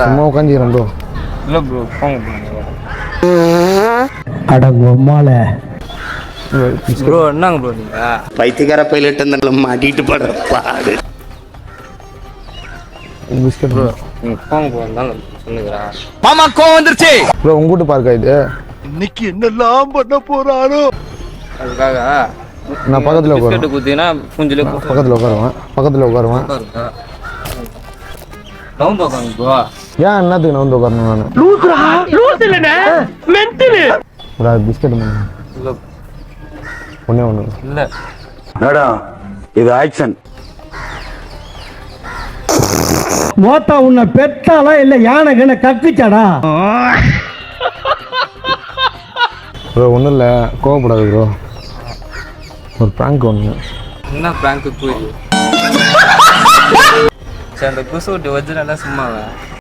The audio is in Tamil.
சும்மா உட்காந்துக்கிறேன் ப்ரோ. இல்லை ப்ரோ அட உம்மால ப்ரோ என்னங்க ப்ரோ நீங்கள் பைத்தியக்கார பைலட் அந்த மாட்டிட்டு படுற பாடு. பிஸ்கட் ப்ரோ போங்க ப்ரோ இருந்தாங்க சொன்னுக்கிறேன் ப்ரோ உங்க வீட்டு பார்க்கா இது? அதுக்காக நான் பக்கத்துல உட்காருவேன். பிஸ்கெட்டு குத்தினா குஞ்சிலே பக்கத்தில் உட்காருவேன். பக்கத்தில் உட்காருவேன். ரவுண்ட் உட்காந்து ப்ரோ ஏன் என்னத்துக்கு நான்? வந்து உட்காரணும் நான் ப்ரோ அது பிஸ்கட் இல்லை. ஒன்றே ஒன்று இல்லை. மேடம் இது ஆக்ஷன். மோத்தா உன்னை பெத்தாலா இல்ல யானை கண்ண கக்குச்சாடா ப்ரோ ஒன்றும் இல்லை. கோவப்படாது ப்ரோ. ஒரு ப்ராங்க் ஒன்று என்ன ப்ராங்க்கு போய்? சரி அந்த குசு விட்டு வச்சுனா சும்மாவே